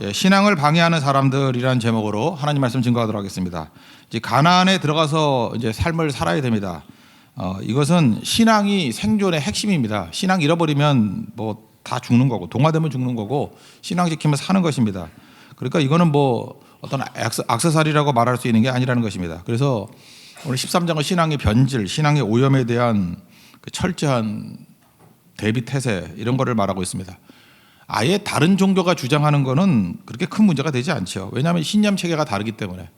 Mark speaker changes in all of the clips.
Speaker 1: 예, 신앙을 방해하는 사람들이라는 제목으로 하나님 말씀 증거하도록 하겠습니다. 이제 가나안에 들어가서 이제 삶을 살아야 됩니다. 어, 이것은 신앙이 생존의 핵심입니다. 신앙 잃어버리면 뭐 다 죽는 거고 동화되면 죽는 거고 신앙 지키면 사는 것입니다. 그러니까 이거는 뭐 어떤 악세사리라고 말할 수 있는 게 아니라는 것입니다. 그래서 오늘 13장은 신앙의 변질, 신앙의 오염에 대한 그 철저한 대비 태세 이런 거를 말하고 있습니다. 아예 다른 종교가 주장하는 거는 그렇게 큰 문제가 되지 않죠. 왜냐하면 신념 체계가 다르기 때문에.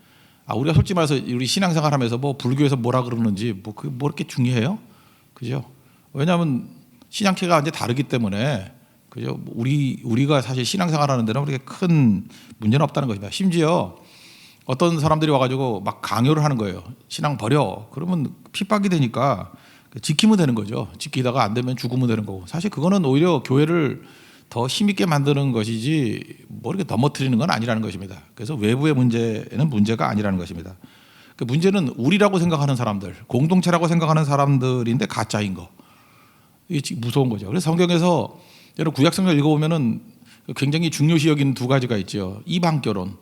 Speaker 1: 아, 우리가 솔직히 말해서 우리 신앙생활 하면서 뭐 불교에서 뭐라 그러는지 뭐 그게 뭐 이렇게 중요해요? 그죠? 왜냐하면 신앙 체계가 완전 다르기 때문에 그죠? 우리 우리가 사실 신앙생활 하는 데는 그렇게 큰 문제는 없다는 것입니다. 심지어 어떤 사람들이 와가지고 막 강요를 하는 거예요. 신앙 버려. 그러면 핍박이 되니까 지키면 되는 거죠. 지키다가 안 되면 죽으면 되는 거고. 사실 그거는 오히려 교회를 더 힘있게 만드는 것이지 뭐 이렇게 넘어뜨리는 건 아니라는 것입니다. 그래서 외부의 문제는 문제가 아니라는 것입니다. 그 문제는 우리라고 생각하는 사람들, 공동체라고 생각하는 사람들인데 가짜인 거. 이게 무서운 거죠. 그래서 성경에서 여러분 구약 성경 읽어보면은 굉장히 중요시 여기는 두 가지가 있죠. 이방 결혼.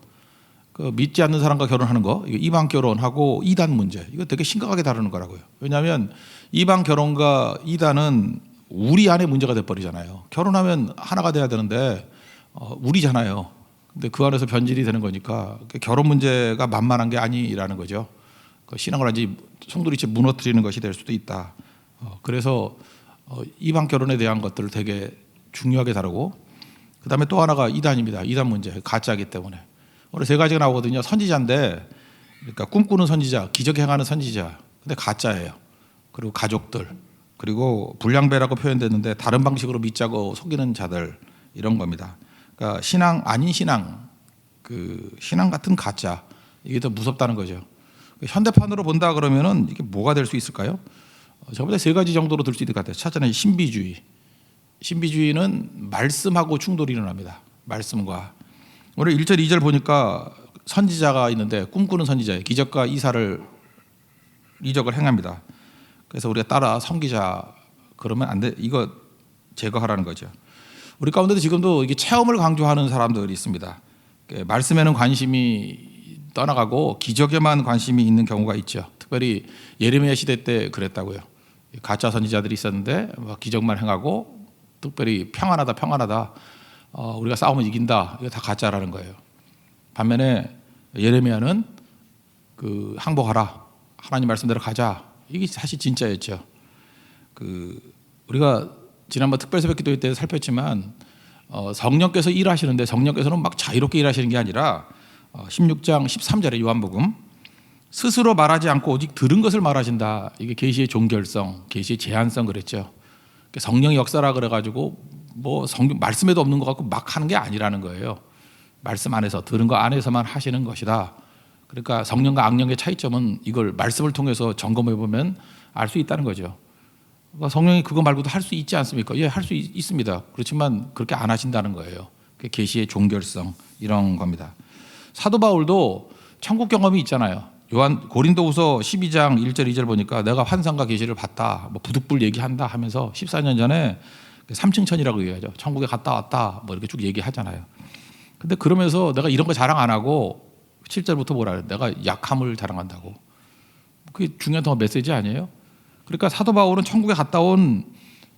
Speaker 1: 그 믿지 않는 사람과 결혼하는 거, 이방 결혼하고 이단 문제, 이거 되게 심각하게 다루는 거라고요. 왜냐하면 이방 결혼과 이단은 우리 안에 문제가 돼버리잖아요. 결혼하면 하나가 돼야 되는데 어, 우리잖아요. 근데 그 안에서 변질이 되는 거니까 그 결혼 문제가 만만한 게 아니라는 거죠. 그 신앙을 완전히 송두리째 무너뜨리는 것이 될 수도 있다. 어, 그래서 어, 이방 결혼에 대한 것들을 되게 중요하게 다루고 그 다음에 또 하나가 이단입니다. 이단 문제, 가짜기 때문에. 오늘 세 가지가 나오거든요. 선지자인데, 그러니까 꿈꾸는 선지자, 기적 행하는 선지자, 근데 가짜예요. 그리고 가족들, 그리고 불량배라고 표현됐는데 다른 방식으로 믿자고 속이는 자들 이런 겁니다. 그러니까 신앙 아닌 신앙, 그 신앙 같은 가짜 이게 더 무섭다는 거죠. 현대판으로 본다 그러면은 이게 뭐가 될 수 있을까요? 어, 저보다 세 가지 정도로 들 수 있을 것 같아요. 첫째는 신비주의. 신비주의는 말씀하고 충돌이 일어납니다. 말씀과 오늘 1절 2절 보니까 선지자가 있는데 꿈꾸는 선지자예요. 기적과 이사를 이적을 행합니다. 그래서 우리가 따라 섬기자 그러면 안 돼. 이거 제거하라는 거죠. 우리 가운데도 지금도 이게 체험을 강조하는 사람들이 있습니다. 말씀에는 관심이 떠나가고 기적에만 관심이 있는 경우가 있죠. 특별히 예레미야 시대 때 그랬다고요. 가짜 선지자들이 있었는데 기적만 행하고 특별히 평안하다 평안하다 어, 우리가 싸우면 이긴다. 이거 다 가짜라는 거예요. 반면에 예레미야는 그 항복하라. 하나님 말씀대로 가자. 이게 사실 진짜였죠. 그 우리가 지난번 특별 새벽 기도 때 살폈지만 어, 성령께서 일하시는데 성령께서는 막 자유롭게 일하시는 게 아니라 어, 16장 13절에 요한복음 스스로 말하지 않고 오직 들은 것을 말하신다. 이게 계시의 종결성, 계시의 제한성 그랬죠. 성령의 역사라 그래가지고 뭐 성경 말씀에도 없는 것 같고 막 하는 게 아니라는 거예요. 말씀 안에서 들은 거 안에서만 하시는 것이다. 그러니까 성령과 악령의 차이점은 이걸 말씀을 통해서 점검해 보면 알 수 있다는 거죠. 그러니까 성령이 그거 말고도 할 수 있지 않습니까? 예, 할 수 있습니다. 그렇지만 그렇게 안 하신다는 거예요. 그 계시의 종결성 이런 겁니다. 사도 바울도 천국 경험이 있잖아요. 요한 고린도후서 12장 1절 2절 보니까 내가 환상과 계시를 봤다. 뭐 부득불 얘기한다 하면서 14년 전에 3층 천이라고 얘기하죠. 천국에 갔다 왔다. 뭐 이렇게 쭉 얘기하잖아요. 근데 그러면서 내가 이런 거 자랑 안 하고 7절부터 뭐라 그래? 내가 약함을 자랑한다고. 그게 중요한 더 메시지 아니에요? 그러니까 사도 바울은 천국에 갔다 온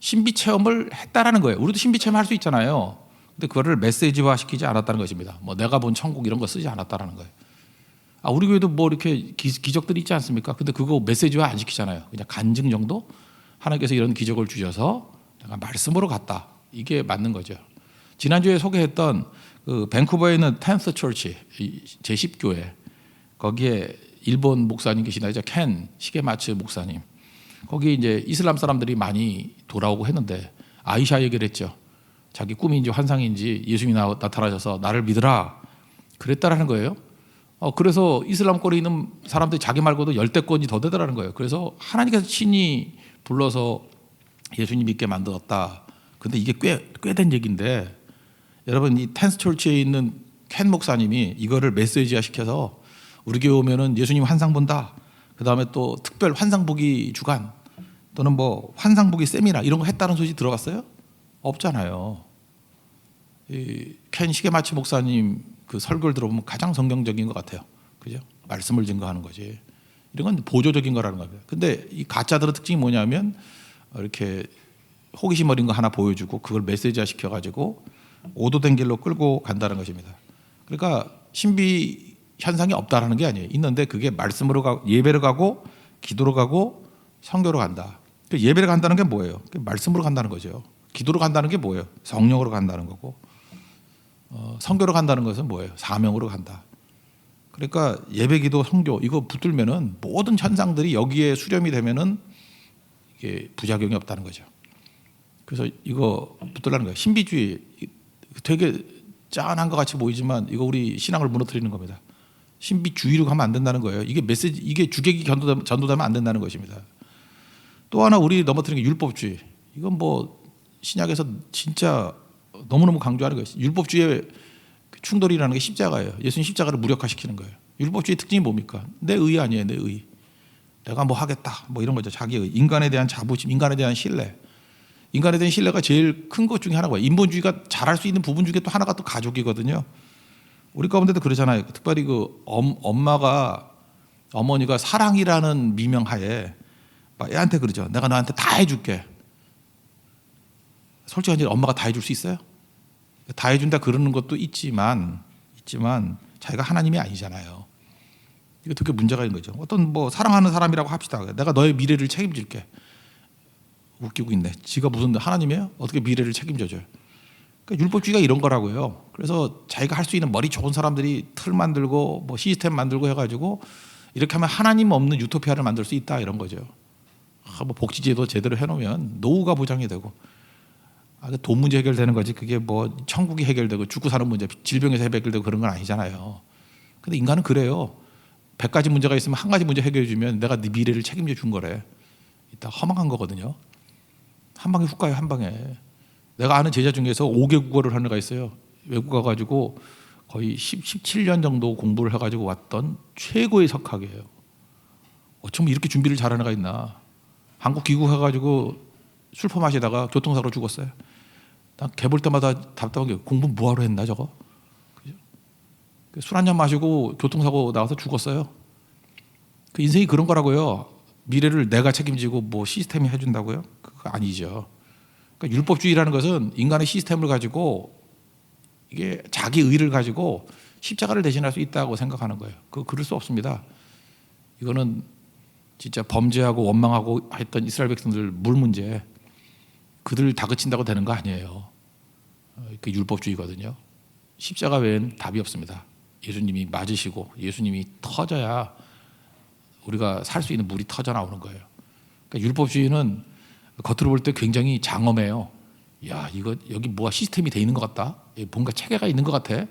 Speaker 1: 신비 체험을 했다라는 거예요. 우리도 신비 체험 할수 있잖아요. 근데 그거를 메시지화 시키지 않았다는 것입니다. 뭐 내가 본 천국 이런 거 쓰지 않았다라는 거예요. 아, 우리 교회도 뭐 이렇게 기, 적들이 있지 않습니까? 근데 그거 메시지화 안 시키잖아요. 그냥 간증 정도? 하나님께서 이런 기적을 주셔서 내가 말씀으로 갔다. 이게 맞는 거죠. 지난주에 소개했던 그 밴쿠버에 있는 텐스 철치 제10교회 거기에 일본 목사님 계시나요? 켄 시게마츠 목사님. 거기 이제 이슬람 사람들이 많이 돌아오고 했는데 아이샤 얘기를 했죠. 자기 꿈인지 환상인지 예수님이 나 타나셔서 나를 믿으라 그랬다라는 거예요. 어, 그래서 이슬람 꼴에 있는 사람들이 자기 말고도 열대 건이 더 되더라는 거예요. 그래서 하나님께서 친히 불러서 예수님 믿게 만들었다. 근데 이게 꽤 꽤 된 얘기인데 여러분 이 텐스 철치에 있는 켄 목사님이 이거를 메시지화 시켜서 우리 교회 오면은 예수님 환상 본다. 그 다음에 또 특별 환상 보기 주간 또는 뭐 환상 보기 세미나 이런 거 했다는 소식 들어갔어요? 없잖아요. 이켄 시게마치 목사님 그 설교를 들어보면 가장 성경적인 것 같아요. 그죠? 말씀을 증거하는 거지. 이런 건 보조적인 거라는 겁니다. 근데 이 가짜들의 특징이 뭐냐면 이렇게 호기심 어린 거 하나 보여주고 그걸 메시지화 시켜가지고 오도된 길로 끌고 간다는 것입니다. 그러니까 신비 현상이 없다라는 게 아니에요. 있는데 그게 말씀으로 가 예배로 가고 기도로 가고 성교로 간다. 그 예배를 간다는 게 뭐예요? 그 말씀으로 간다는 거죠. 기도로 간다는 게 뭐예요? 성령으로 간다는 거고 어, 성교로 간다는 것은 뭐예요? 사명으로 간다. 그러니까 예배 기도 성교 이거 붙들면은 모든 현상들이 여기에 수렴이 되면은 이게 부작용이 없다는 거죠. 그래서 이거 붙들라는 거예요. 신비주의 되게 짠한 것 같이 보이지만 이거 우리 신앙을 무너뜨리는 겁니다. 신비주의로 가면 안 된다는 거예요. 이게 메시지 이게 주객이 전도되면, 전도되면 안 된다는 것입니다. 또 하나 우리 넘어뜨리는 게 율법주의. 이건 뭐 신약에서 진짜 너무너무 강조하는 거예요. 율법주의의 충돌이라는 게 십자가예요. 예수님 십자가를 무력화시키는 거예요. 율법주의 특징이 뭡니까? 내 의 아니에요, 내 의. 내가 뭐 하겠다, 뭐 이런 거죠. 자기의 인간에 대한 자부심, 인간에 대한 신뢰. 인간에 대한 신뢰가 제일 큰 것 중에 하나가 인본주의가 잘할 수 있는 부분 중에 또 하나가 또 가족이거든요. 우리 가운데도 그러잖아요. 특별히 그 엄, 엄마가 어머니가 사랑이라는 미명하에 막 애한테 그러죠. 내가 너한테 다 해줄게. 솔직히 엄마가 다 해줄 수 있어요? 다 해준다 그러는 것도 있지만 있지만 자기가 하나님이 아니잖아요. 이거 되게 문제가 있는 거죠. 어떤 뭐 사랑하는 사람이라고 합시다. 내가 너의 미래를 책임질게. 웃기고 있네. 지가 무슨 하나님이에요? 어떻게 미래를 책임져줘요? 그러니까 율법주의가 이런 거라고요. 그래서 자기가 할 수 있는 머리 좋은 사람들이 틀 만들고 뭐 시스템 만들고 해가지고 이렇게 하면 하나님 없는 유토피아를 만들 수 있다 이런 거죠. 아, 뭐 복지제도 제대로 해놓으면 노후가 보장이 되고 아, 돈 문제 해결되는 거지 그게 뭐 천국이 해결되고 죽고 사는 문제 질병에서 해결되고 그런 건 아니잖아요. 근데 인간은 그래요. 100가지 문제가 있으면 한 가지 문제 해결해 주면 내가 네 미래를 책임져 준 거래. 이따 허망한 거거든요. 한 방에 훅 가요, 한 방에. 내가 아는 제자 중에서 5개 국어를 하는 애가 있어요. 외국 가가지고 거의 10, 17년 정도 공부를 해가지고 왔던 최고의 석학이에요. 어쩜 이렇게 준비를 잘하는 애가 있나. 한국 귀국해가지고 술 퍼 마시다가 교통사고로 죽었어요. 난 개볼 때마다 답답한 게 공부 뭐하러 했나 저거. 술 한 잔 마시고 교통사고 나와서 죽었어요. 그 인생이 그런 거라고요. 미래를 내가 책임지고 뭐 시스템이 해준다고요? 그거 아니죠. 그러니까 율법주의라는 것은 인간의 시스템을 가지고 이게 자기 의를 가지고 십자가를 대신할 수 있다고 생각하는 거예요. 그 그럴 수 없습니다. 이거는 진짜 범죄하고 원망하고 했던 이스라엘 백성들 물 문제 그들 다그친다고 되는 거 아니에요. 그 율법주의거든요. 십자가 외엔 답이 없습니다. 예수님이 맞으시고 예수님이 터져야 우리가 살 수 있는 물이 터져 나오는 거예요. 그러니까 율법주의는 겉으로 볼 때 굉장히 장엄해요. 야, 이거 여기 뭐가 시스템이 돼 있는 것 같다. 뭔가 체계가 있는 것 같아.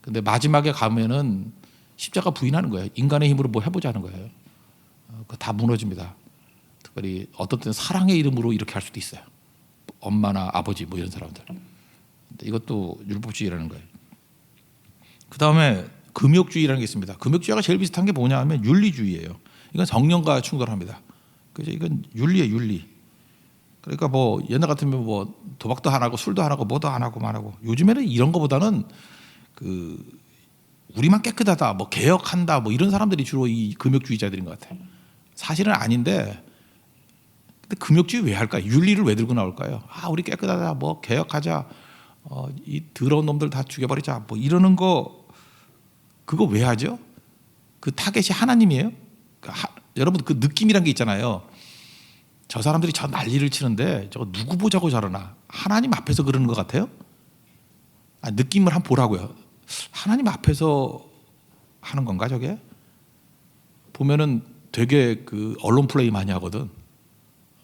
Speaker 1: 근데 마지막에 가면은 십자가 부인하는 거예요. 인간의 힘으로 뭐 해보자는 거예요. 어, 그다 무너집니다. 특별히 어떤 때는 사랑의 이름으로 이렇게 할 수도 있어요. 엄마나 아버지 뭐 이런 사람들. 이것도 율법주의라는 거예요. 그 다음에 금욕주의라는 게 있습니다. 금욕주의가 제일 비슷한 게 뭐냐 하면 윤리주의예요. 이건 성령과 충돌합니다. 그죠? 이건 윤리의 윤리. 그러니까 뭐 옛날 같으면 뭐 도박도 안 하고 술도 안 하고 뭐도 안 하고 만 하고 요즘에는 이런 거보다는 그 우리만 깨끗하다 뭐 개혁한다 뭐 이런 사람들이 주로 이 금욕주의자들인 것 같아요. 사실은 아닌데 근데 금욕주의 왜 할까? 윤리를 왜 들고 나올까요? 아 우리 깨끗하다 뭐 개혁하자 어, 이 더러운 놈들 다 죽여버리자 뭐 이러는 거 그거 왜 하죠? 그 타겟이 하나님이에요? 그 하, 여러분 그 느낌이란 게 있잖아요. 저 사람들이 저 난리를 치는데 저거 누구 보자고 저러나 하나님 앞에서 그러는 것 같아요? 아, 느낌을 한번 보라고요. 하나님 앞에서 하는 건가 저게? 보면은 되게 그 언론 플레이 많이 하거든.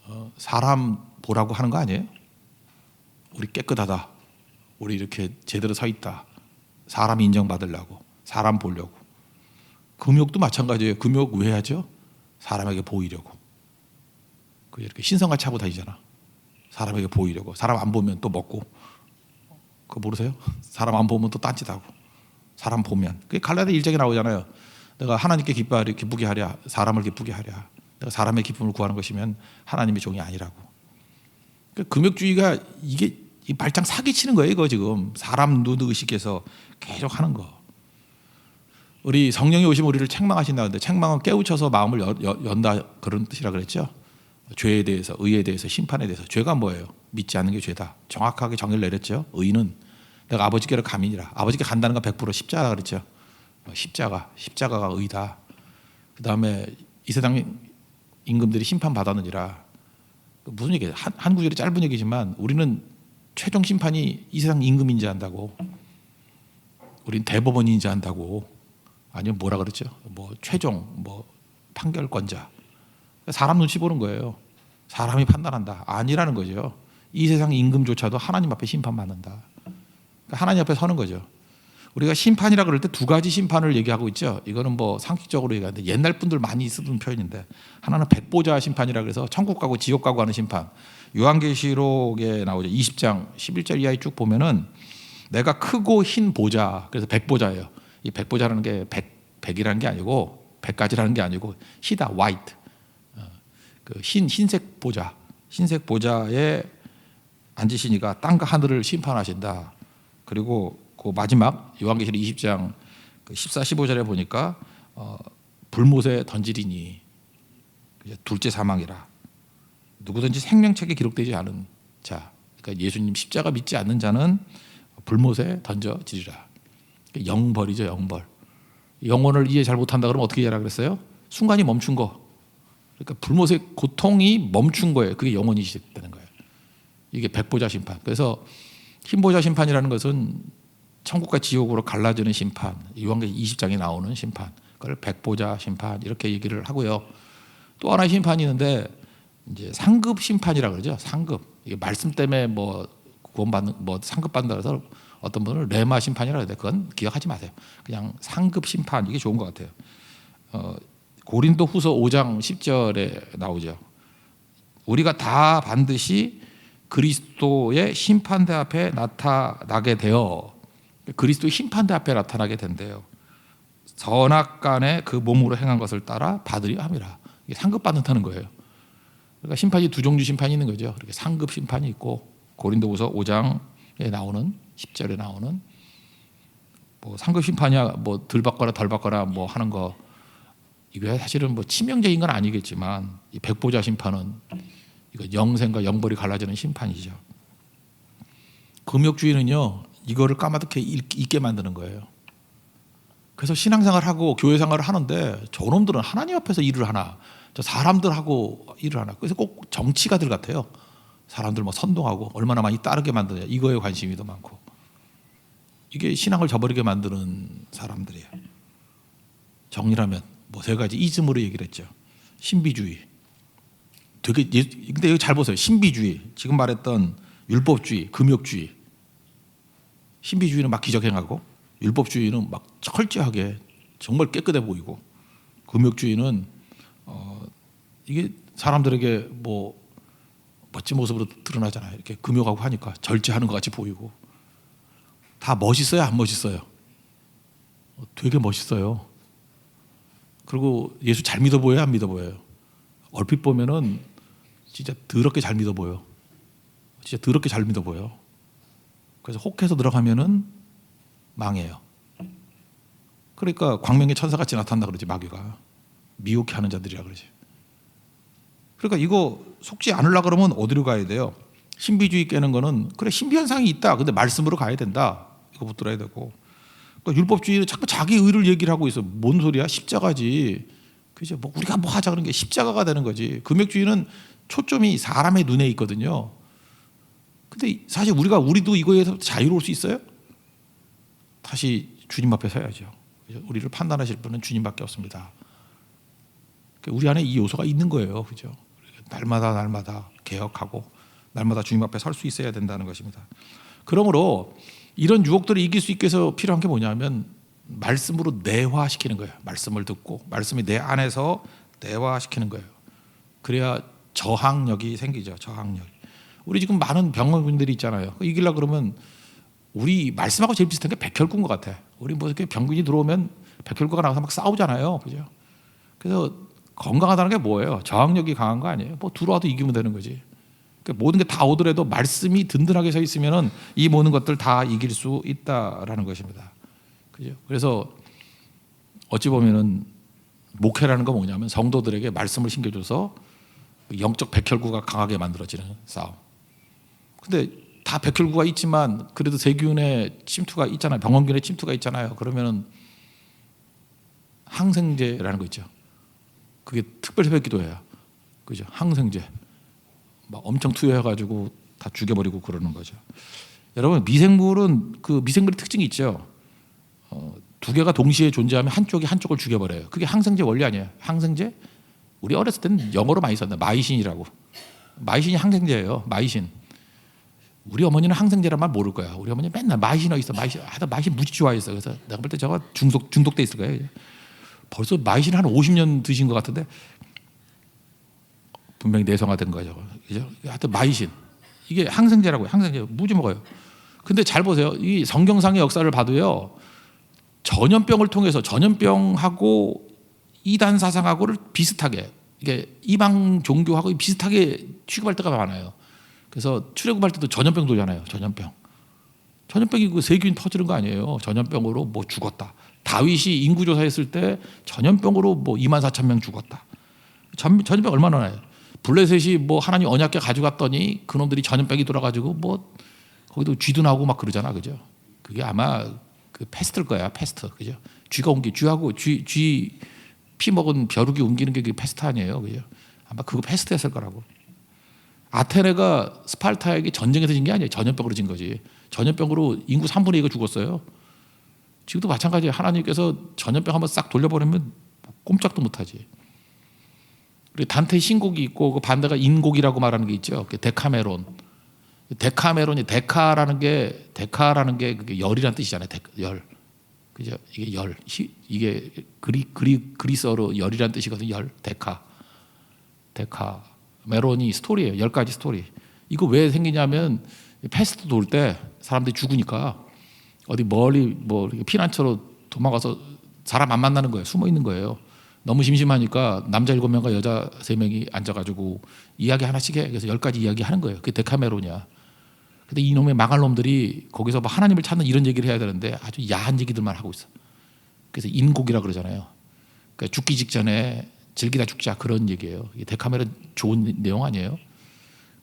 Speaker 1: 어, 사람 보라고 하는 거 아니에요? 우리 깨끗하다. 우리 이렇게 제대로 서 있다. 사람 인정받으려고. 사람 보려고. 금욕도 마찬가지예요. 금욕 왜 하죠? 사람에게 보이려고. 그 이렇게 신성같이 하고 다니잖아. 사람에게 보이려고. 사람 안 보면 또 먹고. 그거 모르세요? 사람 안 보면 또 딴짓하고. 사람 보면. 그게 갈라디 일장에 나오잖아요. 내가 하나님께 기뻐하려, 기쁘게 하랴. 사람을 기쁘게 하랴. 내가 사람의 기쁨을 구하는 것이면 하나님의 종이 아니라고. 그 금욕주의가 이게 이 발장 사기 치는 거예요, 이거 지금 사람 눈 의식해서 계속 하는 거. 우리 성령이 오시면 우리를 책망하신다는데 책망은 깨우쳐서 마음을 여- 여- 연다 그런 뜻이라 그랬죠. 죄에 대해서, 의에 대해서, 심판에 대해서. 죄가 뭐예요? 믿지 않는 게 죄다. 정확하게 정의를 내렸죠. 의는 내가 아버지께로 가민이라. 아버지께 간다는 건 100% 십자가 그랬죠. 어, 십자가, 십자가가 의다. 그 다음에 이 세상 임금들이 심판 받았느니라. 그 무슨 얘기예요? 한, 한 구절이 짧은 얘기지만 우리는 최종 심판이 이 세상 임금인지 안다고. 우린 대법원인지 안다고. 아니면 뭐라 그랬죠? 뭐 최종 뭐 판결권자. 사람 눈치 보는 거예요. 사람이 판단한다. 아니라는 거죠. 이 세상 임금조차도 하나님 앞에 심판받는다. 그러니까 하나님 앞에 서는 거죠. 우리가 심판이라 그럴 때 두 가지 심판을 얘기하고 있죠. 이거는 뭐 상식적으로 얘기하는데 옛날 분들 많이 쓰던 표현인데 하나는 백보자 심판이라 그래서 천국 가고 지옥 가고 하는 심판. 요한계시록에 나오죠. 20장 11절 이하에 쭉 보면은 내가 크고 흰 보자. 그래서 백보자예요. 이 백보자라는 게 백, 백이라는 게 아니고 백가지라는 게 아니고 희다 화이트. 그 흰 흰색 보자. 흰색 보자에 앉으시니까 땅과 하늘을 심판하신다. 그리고 그 마지막 요한계시록 20장 그 14, 15절에 보니까 어, 불못에 던지리니 둘째 사망이라. 누구든지 생명책에 기록되지 않은 자, 그러니까 예수님 십자가 믿지 않는 자는 불못에 던져지리라. 영벌이죠, 영벌. 영혼을 이해 잘 못한다 그러면 어떻게 해라 그랬어요? 순간이 멈춘 거. 그러니까 불못의 고통이 멈춘 거예요. 그게 영원히 시작되는 거예요. 이게 백보자 심판. 그래서 흰보자 심판이라는 것은 천국과 지옥으로 갈라지는 심판. 요한계시 20장에 나오는 심판. 그걸 백보자 심판 이렇게 얘기를 하고요. 또 하나의 심판이 있는데 이제 상급 심판이라 그러죠. 상급. 이게 말씀 때문에 뭐 구원받는 뭐 상급 받는다 그래서 어떤 분은 레마 심판이라 그러는데 그건 기억하지 마세요. 그냥 상급 심판 이게 좋은 것 같아요. 어, 고린도 후서 5장 10절에 나오죠. 우리가 다 반드시 그리스도의 심판대 앞에 나타나게 되어 그리스도의 심판대 앞에 나타나게 된대요. 선악간에 그 몸으로 행한 것을 따라 받으려 함이라. 상급 받는다는 거예요. 그러니까 심판이 두 종류 심판이 있는 거죠. 이렇게 상급 심판이 있고 고린도후서 5장에 나오는 10절에 나오는 뭐 상급 심판이야 뭐 덜 받거나 덜 받거나 뭐 하는 거 이게 사실은 뭐 치명적인 건 아니겠지만 이 백보자 심판은 이거 영생과 영벌이 갈라지는 심판이죠. 금욕주의는요 이거를 까마득히 잊- 잊게 만드는 거예요. 그래서 신앙생활 하고 교회 생활을 하는데 저놈들은 하나님 앞에서 일을 하나, 저 사람들하고 일을 하나. 그래서 꼭 정치가들 같아요. 사람들 뭐 선동하고 얼마나 많이 따르게 만드냐 이거에 관심이 더 많고 이게 신앙을 저버리게 만드는 사람들이에요. 정리라면 뭐 세 가지 이즘으로 얘기를 했죠. 신비주의. 되게 예, 근데 여기 잘 보세요. 신비주의. 지금 말했던 율법주의, 금욕주의. 신비주의는 막 기적행하고 율법주의는 막 철저하게 정말 깨끗해 보이고 금욕주의는 어 이게 사람들에게 뭐 멋진 모습으로 드러나잖아요. 이렇게 금욕하고 하니까 절제하는 것 같이 보이고 다 멋있어요, 안 멋있어요? 어, 되게 멋있어요. 그리고 예수 잘 믿어 보여요, 안 믿어 보여요? 얼핏 보면은 진짜 더럽게 잘 믿어 보여. 진짜 더럽게 잘 믿어 보여. 그래서 혹해서 들어가면은 망해요. 그러니까 광명의 천사같이 나타난다 그러지 마귀가 미혹해 하는 자들이라 그러지. 그러니까 이거 속지 않으려 그러면 어디로 가야 돼요? 신비주의 깨는 거는 그래 신비 현상이 있다. 근데 말씀으로 가야 된다. 이거 붙들어야 되고. 그러니까 율법주의는 자꾸 자기 의를 얘기를 하고 있어. 뭔 소리야? 십자가지. 그죠? 뭐 우리가 뭐 하자 그런 게 십자가가 되는 거지. 금욕주의는 초점이 사람의 눈에 있거든요. 근데 사실 우리가 우리도 이거에서 자유로울 수 있어요? 다시 주님 앞에 서야죠. 우리를 판단하실 분은 주님밖에 없습니다. 그러니까 우리 안에 이 요소가 있는 거예요. 그죠? 날마다 날마다 개혁하고 날마다 주님 앞에 설 수 있어야 된다는 것입니다. 그러므로 이런 유혹들을 이길 수 있게 해서 필요한 게 뭐냐면 말씀으로 내화시키는 거예요. 말씀을 듣고 말씀이 내 안에서 내화시키는 거예요. 그래야 저항력이 생기죠. 저항력. 우리 지금 많은 병원분들이 있잖아요. 이길라 그러면 우리 말씀하고 제일 비슷한 게 백혈구인 것 같아. 우리 뭐 이렇게 병균이 들어오면 백혈구가 나와서 막 싸우잖아요. 그죠? 그래서 건강하다는 게 뭐예요? 저항력이 강한 거 아니에요? 뭐 들어와도 이기면 되는 거지. 그러니까 모든 게 다 오더라도 말씀이 든든하게 서 있으면은 이 모든 것들 다 이길 수 있다라는 것입니다. 그죠? 그래서 어찌 보면은 목회라는 건 뭐냐면 성도들에게 말씀을 심겨줘서 영적 백혈구가 강하게 만들어지는 싸움. 근데 다 백혈구가 있지만 그래도 세균의 침투가 있잖아요. 병원균의 침투가 있잖아요. 그러면은 항생제라는 거 있죠. 그게 특별 새벽 기도예요. 그죠? 항생제. 막 엄청 투여해가지고 다 죽여버리고 그러는 거죠. 여러분 미생물은 그 미생물의 특징이 있죠. 어, 두 개가 동시에 존재하면 한쪽이 한쪽을 죽여버려요. 그게 항생제 원리 아니에요. 항생제? 우리 어렸을 때는 영어로 많이 썼나 마이신이라고. 마이신이 항생제예요. 마이신. 우리 어머니는 항생제란 말 모를 거야. 우리 어머니 맨날 마이신 어디 있어? 마이신. 하다 마이신 무지 좋아했어. 그래서 내가 볼 때 저거 중독 중독돼 있을 거예요. 벌써 마이신 한 50년 드신 것 같은데 분명히 내성화된 거죠. 그죠? 하여튼 마이신. 이게 항생제라고요. 항생제 무지 먹어요. 근데 잘 보세요. 이 성경상의 역사를 봐도요. 전염병을 통해서 전염병하고 이단 사상하고를 비슷하게 이게 이방 종교하고 비슷하게 취급할 때가 많아요. 그래서 출애굽할 때도 전염병 도잖아요. 전염병. 전염병이 그 세균 터지는 거 아니에요. 전염병으로 뭐 죽었다. 다윗이 인구 조사했을 때 전염병으로 뭐 2만 4천 명 죽었다. 전, 전염병 얼마나 나요? 블레셋이 뭐 하나님 언약궤 가져갔더니 그놈들이 전염병이 돌아가지고 뭐 거기도 쥐도 나오고 막 그러잖아, 그죠? 그게 아마 그 패스트일 거야, 패스트, 그죠? 쥐가 옮기, 쥐하고 쥐, 쥐 피 먹은 벼룩이 옮기는 게 그게 패스트 아니에요, 그죠? 아마 그거 패스트였을 거라고. 아테네가 스파르타에게 전쟁에서 진 게 아니에요, 전염병으로 진 거지. 전염병으로 인구 3분의 2가 죽었어요. 지금도 마찬가지예요. 하나님께서 전염병 한번 싹 돌려버리면 꼼짝도 못하지. 그리고 단테 신곡이 있고 그 반대가 인곡이라고 말하는 게 있죠. 그 데카메론. 데카메론이 데카라는 게 데카라는 게 그게 열이라는 뜻이잖아요. 데, 열. 그죠? 이게 열. 이게 그리 그리 그리스어로 열이라는 뜻이거든요. 열. 데카. 데카. 메론이 스토리예요. 열 가지 스토리. 이거 왜 생기냐면 패스트 돌 때 사람들이 죽으니까 어디 멀리 뭐 피난처로 도망가서 사람 안 만나는 거예요. 숨어 있는 거예요. 너무 심심하니까 남자 일곱 명과 여자 세 명이 앉아가지고 이야기 하나씩 해. 그래서 열 가지 이야기 하는 거예요. 그게 데카메론이야. 근데 이놈의 망할 놈들이 거기서 뭐 하나님을 찾는 이런 얘기를 해야 되는데 아주 야한 얘기들만 하고 있어. 그래서 인곡이라 그러잖아요. 그러니까 죽기 직전에 즐기다 죽자 그런 얘기예요. 이 데카메론 좋은 내용 아니에요?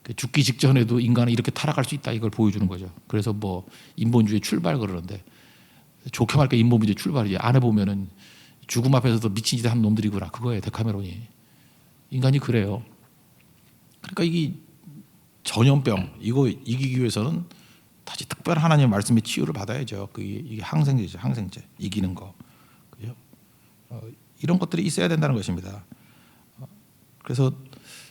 Speaker 1: 그 죽기 직전에도 인간은 이렇게 타락할 수 있다 이걸 보여주는 거죠. 그래서 뭐 인본주의 출발 그러는데 좋게 말까 인본주의 출발이지. 안에 보면은 죽음 앞에서도 미친 짓한 놈들이구나. 그거예요. 데카메론이. 인간이 그래요. 그러니까 이게 전염병 이거 이기기 위해서는 다시 특별한 하나님의 말씀의 치유를 받아야죠. 그게 이게 항생제죠. 항생제 이기는 거. 그죠? 어, 이런 것들이 있어야 된다는 것입니다. 어, 그래서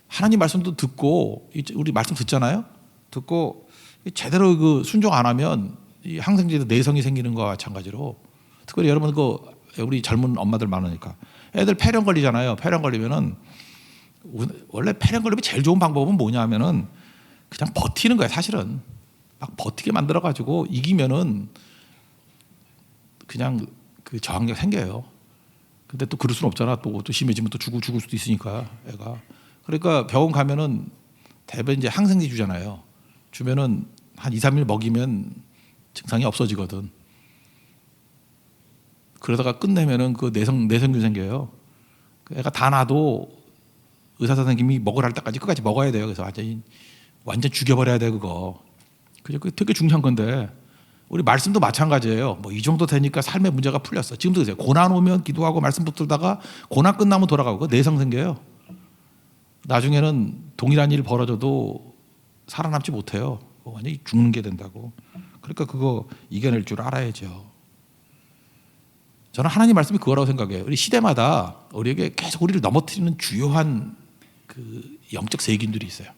Speaker 1: 하나님 말씀도 듣고 우리 말씀 듣잖아요. 듣고 제대로 그 순종 안 하면 이 항생제도 내성이 생기는 거와 마찬가지로 특별히 여러분 그 우리 젊은 엄마들 많으니까 애들 폐렴 걸리잖아요. 폐렴 걸리면은 원래 폐렴 걸리면 제일 좋은 방법은 뭐냐면은 그냥 버티는 거야 사실은 막 버티게 만들어 가지고 이기면은 그냥 그 저항력 생겨요. 근데 또 그럴 수는 없잖아. 또, 또 심해지면 또 죽을 죽을 수도 있으니까 애가. 그러니까 병원 가면은 대부분 이제 항생제 주잖아요. 주면은 한 2, 3일 먹이면 증상이 없어지거든. 그러다가 끝내면은 그 내성 내성균 생겨요. 그 애가 다 나도 의사 선생님이 먹으라 할 때까지 끝까지 먹어야 돼요. 그래서 완전 완전 죽여버려야 돼 그거. 그죠? 그 되게 중요한 건데 우리 말씀도 마찬가지예요. 뭐 이 정도 되니까 삶의 문제가 풀렸어. 지금도 그래요. 고난 오면 기도하고 말씀 붙들다가 고난 끝나면 돌아가고 내성 생겨요. 나중에는 동일한 일 벌어져도 살아남지 못해요. 완전히 죽는 게 된다고. 그러니까 그거 이겨낼 줄 알아야죠. 저는 하나님 말씀이 그거라고 생각해요. 우리 시대마다 우리에게 계속 우리를 넘어뜨리는 주요한 그 영적 세균들이 있어요.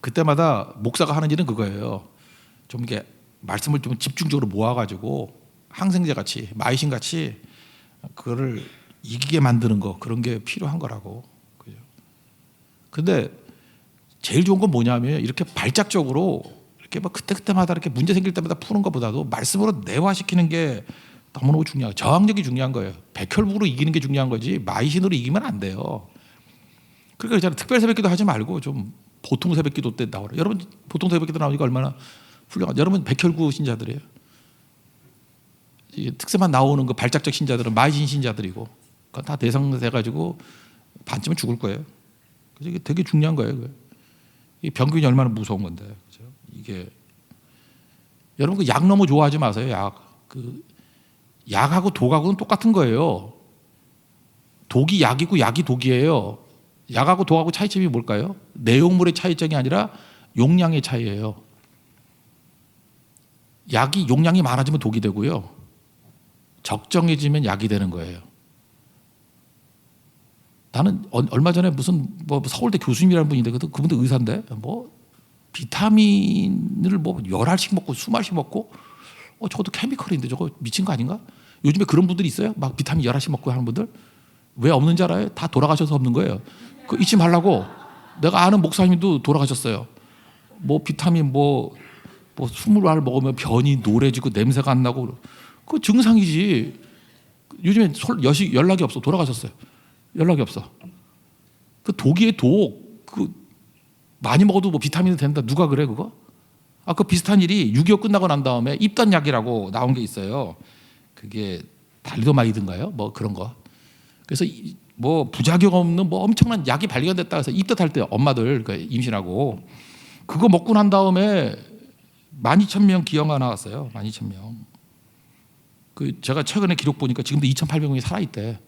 Speaker 1: 그때마다 목사가 하는 일은 그거예요. 좀 이게 말씀을 좀 집중적으로 모아가지고 항생제 같이 마이신 같이 그거를 이기게 만드는 거 그런 게 필요한 거라고. 그죠? 근데 제일 좋은 건 뭐냐면 이렇게 발작적으로 이렇게 뭐 그때 그때마다 이렇게 문제 생길 때마다 푸는 것보다도 말씀으로 내화시키는 게 너무너무 중요하고 저항력이 중요한 거예요. 백혈북으로 이기는 게 중요한 거지 마이신으로 이기면 안 돼요. 그러니까 있잖아 특별 새벽기도 하지 말고 좀 보통 새벽기도 때 나오라. 여러분 보통 새벽기도 나오니까 얼마나 훌륭한. 여러분 백혈구 신자들이에요. 이 특세만 나오는 그 발작적 신자들은 마이신 신자들이고 그건 다 대상돼 가지고 반쯤은 죽을 거예요. 그래서 이게 되게 중요한 거예요. 이 병균이 얼마나 무서운 건데. 그죠? 이게 여러분 그 약 너무 좋아하지 마세요. 약. 그 약하고 독하고는 똑같은 거예요. 독이 약이고 약이 독이에요. 약하고 독하고 차이점이 뭘까요? 내용물의 차이점이 아니라 용량의 차이예요. 약이 용량이 많아지면 독이 되고요. 적정해지면 약이 되는 거예요. 나는 어- 얼마 전에 무슨 뭐 서울대 교수님이라는 분인데 그- 그분도 의사인데 뭐 비타민을 뭐 열 알씩 먹고 수말씩 먹고 어 저것도 케미컬인데 저거 미친 거 아닌가? 요즘에 그런 분들이 있어요. 막 비타민 열알씩 먹고 하는 분들 왜 없는지 알아요? 다 돌아가셔서 없는 거예요. 그 잊지 말라고. 내가 아는 목사님도 돌아가셨어요. 뭐 비타민 뭐뭐 스물 알 먹으면 변이 노래지고 냄새가 안 나고 그 증상이지. 요즘에 솔- 여식 연락이 없어 돌아가셨어요. 연락이 없어. 그 독이의 독, 그 많이 먹어도 뭐 비타민이 된다. 누가 그래 그거? 아그 비슷한 일이 6.25 끝나고 난 다음에 입단약이라고 나온 게 있어요. 그게 달리도마이드인가요? 뭐 그런 거. 그래서 이- 뭐 부작용 없는 뭐 엄청난 약이 발견됐다 해서 입덧할 때 엄마들 그 임신하고 그거 먹고 난 다음에 12,000명 기형아 나왔어요. 12,000명. 그 제가 최근에 기록 보니까 지금도 2,800명이 살아 있대.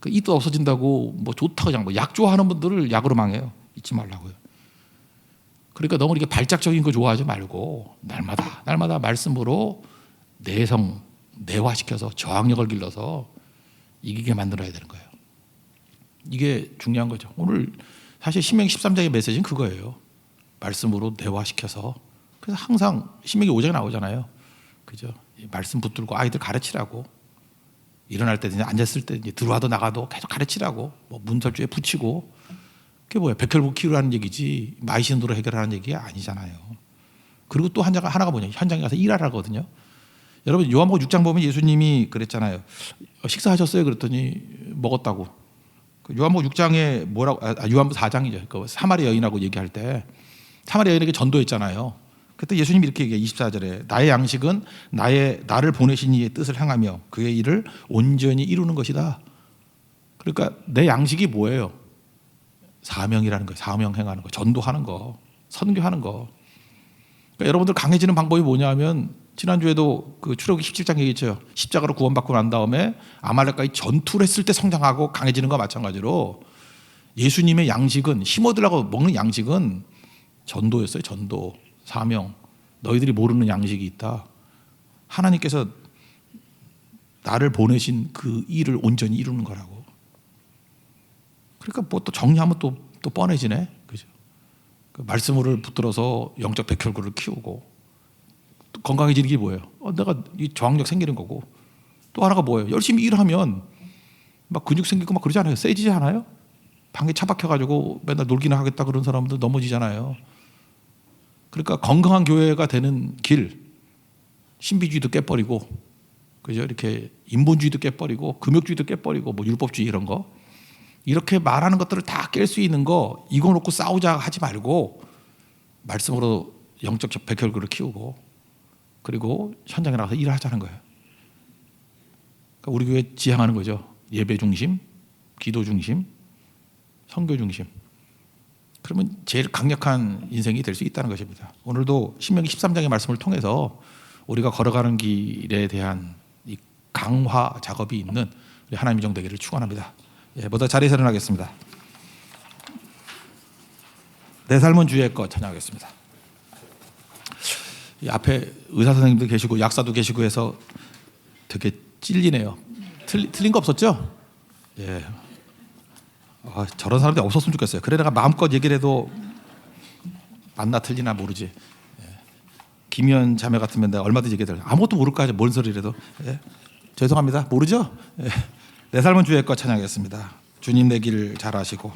Speaker 1: 그 입덧 없어진다고 뭐 좋다고 그냥 뭐 약 좋아하는 분들을 약으로 망해요. 잊지 말라고요. 그러니까 너무 이렇게 발작적인 거 좋아하지 말고 날마다 날마다 말씀으로 내성 내화시켜서 저항력을 길러서 이기게 만들어야 되는 거예요. 이게 중요한 거죠. 오늘 사실 신명 13장의 메시지는 그거예요. 말씀으로 내화시켜서 그래서 항상 신명기 5장에 나오잖아요. 그죠? 이 말씀 붙들고 아이들 가르치라고 일어날 때든지 앉았을 때 이제 들어와도 나가도 계속 가르치라고 뭐 문설주에 붙이고 그게 뭐야 백혈구 키우라는 얘기지 마이신으로 해결하는 얘기가 아니잖아요. 그리고 또 하나가 하나가 뭐냐 현장에 가서 일하라거든요. 여러분 요한복음 6장 보면 예수님이 그랬잖아요. 어, 식사하셨어요? 그랬더니 먹었다고. 그 요한복음 6장에 뭐라고 아, 아, 요한복음 4장이죠. 그 사마리 여인하고 얘기할 때 사마리 여인에게 전도했잖아요. 그때 예수님이 이렇게 얘기해 24절에 나의 양식은 나의 나를 보내신 이의 뜻을 행하며 그의 일을 온전히 이루는 것이다. 그러니까 내 양식이 뭐예요? 사명이라는 거예요. 사명 행하는 거, 전도하는 거, 선교하는 거. 그러니까 여러분들 강해지는 방법이 뭐냐면 지난주에도 그 출애굽기 17장 얘기했죠. 십자가로 구원받고 난 다음에 아말렉과의 전투를 했을 때 성장하고 강해지는 거 마찬가지로 예수님의 양식은 심어들라고 먹는 양식은 전도였어요. 전도, 사명. 너희들이 모르는 양식이 있다. 하나님께서 나를 보내신 그 일을 온전히 이루는 거라고. 그러니까 뭐 또 정리하면 또, 또 뻔해지네. 그죠? 그 말씀을 붙들어서 영적 백혈구를 키우고 또 건강해지는 게 뭐예요? 어, 내가 이 저항력 생기는 거고 또 하나가 뭐예요? 열심히 일하면 막 근육 생기고 막 그러지 않아요? 세지지 않아요? 방에 차박혀가지고 맨날 놀기나 하겠다 그런 사람들 넘어지잖아요. 그러니까 건강한 교회가 되는 길 신비주의도 깨버리고 그죠? 이렇게 인본주의도 깨버리고 금욕주의도 깨버리고 뭐 율법주의 이런 거 이렇게 말하는 것들을 다 깰 수 있는 거 이거 놓고 싸우자 하지 말고 말씀으로 영적 백혈구를 키우고 그리고 현장에 나가서 일을 하자는 거예요. 그러니까 우리 교회 지향하는 거죠. 예배 중심, 기도 중심, 선교 중심. 그러면 제일 강력한 인생이 될 수 있다는 것입니다. 오늘도 신명기 13장의 말씀을 통해서 우리가 걸어가는 길에 대한 이 강화 작업이 있는 하나님의 종 되기를 축원합니다. 예, 모두 자리에서 일어나겠습니다. 내 삶은 주의 것 찬양하겠습니다. 이 앞에 의사 선생님도 계시고 약사도 계시고 해서 되게 찔리네요. 틀, 틀린 거 없었죠? 예. 아, 저런 사람들이 없었으면 좋겠어요. 그래 내가 마음껏 얘기를 해도 맞나 틀리나 모르지. 예. 김현 자매 같으면 내가 얼마든지 얘기해 아무것도 모를 거 아니야. 뭔 소리라도. 예. 죄송합니다. 모르죠? 예. 내 삶은 주의 것 찬양하겠습니다. 주님 내길잘 아시고